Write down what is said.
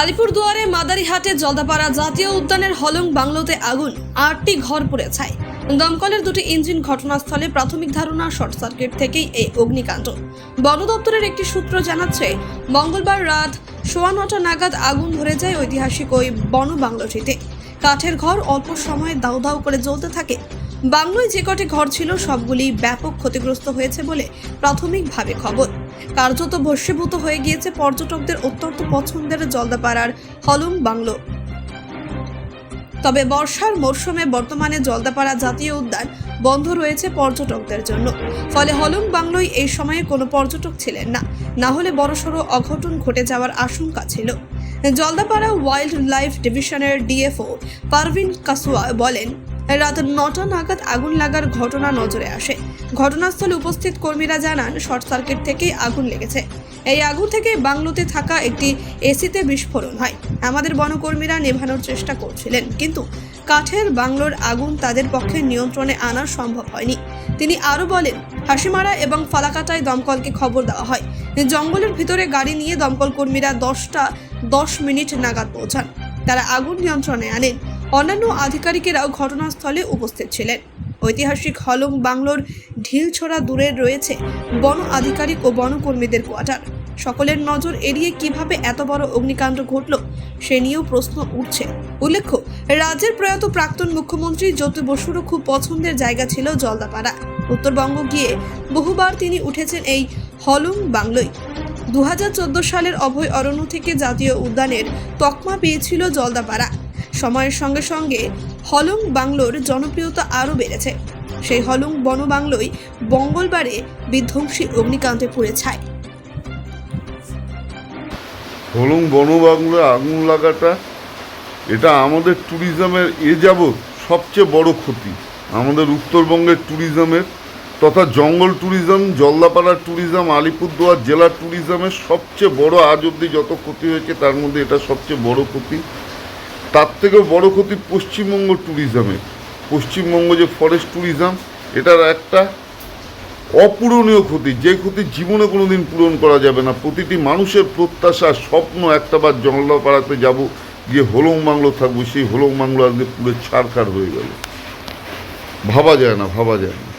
আলিপুরদুয়ারে মাদারিহাটে জলদাপাড়া জাতীয় উদ্যানের হলং বাংলোতে আগুন। আটটি ঘর পুড়ে ছাই। দমকলের দুটি ইঞ্জিন ঘটনাস্থলে প্রাথমিক ধারণা শর্ট সার্কিট থেকেই এই অগ্নিকাণ্ড। বন দপ্তরের একটি সূত্র জানাচ্ছে, মঙ্গলবার রাত সোয়া নটা নাগাদ আগুন ধরে যায় ঐতিহাসিক ওই বন বাংলোটিতে। কাঠের ঘর অল্প সময়ে দাউ দাউ করে জ্বলতে থাকে। বাংলোয় যে কটি ঘর ছিল সবগুলি ব্যাপক ক্ষতিগ্রস্ত হয়েছে বলে প্রাথমিকভাবে খবর। কার্যত ভস্মীভূত হয়ে গিয়েছে পর্যটকদের অত্যন্ত পছন্দের জলদাপাড়ার হলুং বাংলো। তবে বর্ষার মরশুমে বর্তমানে জলদাপাড়া জাতীয় উদ্যান বন্ধ রয়েছে পর্যটকদের জন্য। ফলে হলুং বাংলোয় এই সময়ে কোনো পর্যটক ছিলেন না। না হলে বড়সড় অঘটন ঘটে যাওয়ার আশঙ্কা ছিল। জলদাপাড়া ওয়াইল্ড লাইফ ডিভিশনের ডিএফও পারভিন কাসুয়া বলেন রাত নটা নাগাদ আগুন লাগার ঘটনা নজরে আসে। ঘটনাস্থলে উপস্থিত কর্মীরা জানান, শর্ট সার্কিট থেকেই আগুন লেগেছে। এই আগুন থেকে বাংলোতে থাকা একটি এসিতে বিস্ফোরণ হয়। আমাদের বনকর্মীরা নেভানোর চেষ্টা করছিলেন, কিন্তু কাঠের বাংলোর আগুন তাদের পক্ষে নিয়ন্ত্রণে আনা সম্ভব হয়নি। তিনি আরও বলেন, হাসিমারা এবং ফালাকাটায় দমকলকে খবর দেওয়া হয়। জঙ্গলের ভিতরে গাড়ি নিয়ে দমকল কর্মীরা দশটা দশ মিনিট নাগাদ পৌঁছান। তারা আগুন নিয়ন্ত্রণে আনেন। অন্যান্য আধিকারিকেরাও ঘটনাস্থলে উপস্থিত ছিলেন। ঐতিহাসিক হলং বাংলোর ঢিলছড়া দূরে রয়েছে বন আধিকারিক ও বনকর্মীদের কোয়ার্টার। সকলের নজর এড়িয়ে কীভাবে এত বড় অগ্নিকাণ্ড ঘটল, সে নিয়েও প্রশ্ন উঠছে। উল্লেখ্য, রাজ্যের প্রয়াত প্রাক্তন মুখ্যমন্ত্রী জ্যোতি বসুরও খুব পছন্দের জায়গা ছিল জলদাপাড়া। উত্তরবঙ্গ গিয়ে বহুবার তিনি উঠেছেন এই হলং বাংলোয়। দু হাজার চোদ্দ সালের অভয় অরণ্য থেকে জাতীয় উদ্যানের তকমা পেয়েছিল জলদাপাড়া। সময়ের সঙ্গে সঙ্গে হলং বাংলোর জনপ্রিয়তা আরও বেড়েছে। সেই হলং বন বাংলোই মঙ্গলবারে বিধ্বংসী অগ্নিকান্তে পুড়ে ছায়। হলুম বনবাংলায় আগুন লাগাটা, এটা আমাদের ট্যুরিজমের এ যাবৎ সবচেয়ে বড় ক্ষতি। আমাদের উত্তরবঙ্গের ট্যুরিজমের তথা জঙ্গল ট্যুরিজম জলদাপাড়ার ট্যুরিজম, আলিপুরদুয়ার জেলার ট্যুরিজমের সবচেয়ে বড় আজ অবধি যত ক্ষতি হয়েছে, তার মধ্যে এটা সবচেয়ে বড় ক্ষতি। তার থেকেও বড় ক্ষতি পশ্চিমবঙ্গ ট্যুরিজমের পশ্চিমবঙ্গ যে ফরেস্ট ট্যুরিজম এটার একটা অপূরণীয় ক্ষতি। যে ক্ষতি জীবনে কোনো দিন পূরণ করা যাবে না। প্রতিটি মানুষের প্রত্যাশা, স্বপ্ন একটাবার জঙ্গলপাড়াতে যাব, গিয়ে হোলং বাংলো থাকব, সেই হোলং বাংলো আজকে পুরো ছাড়খাড় হয়ে গেল। ভাবা যায় না, ভাবা যায় না।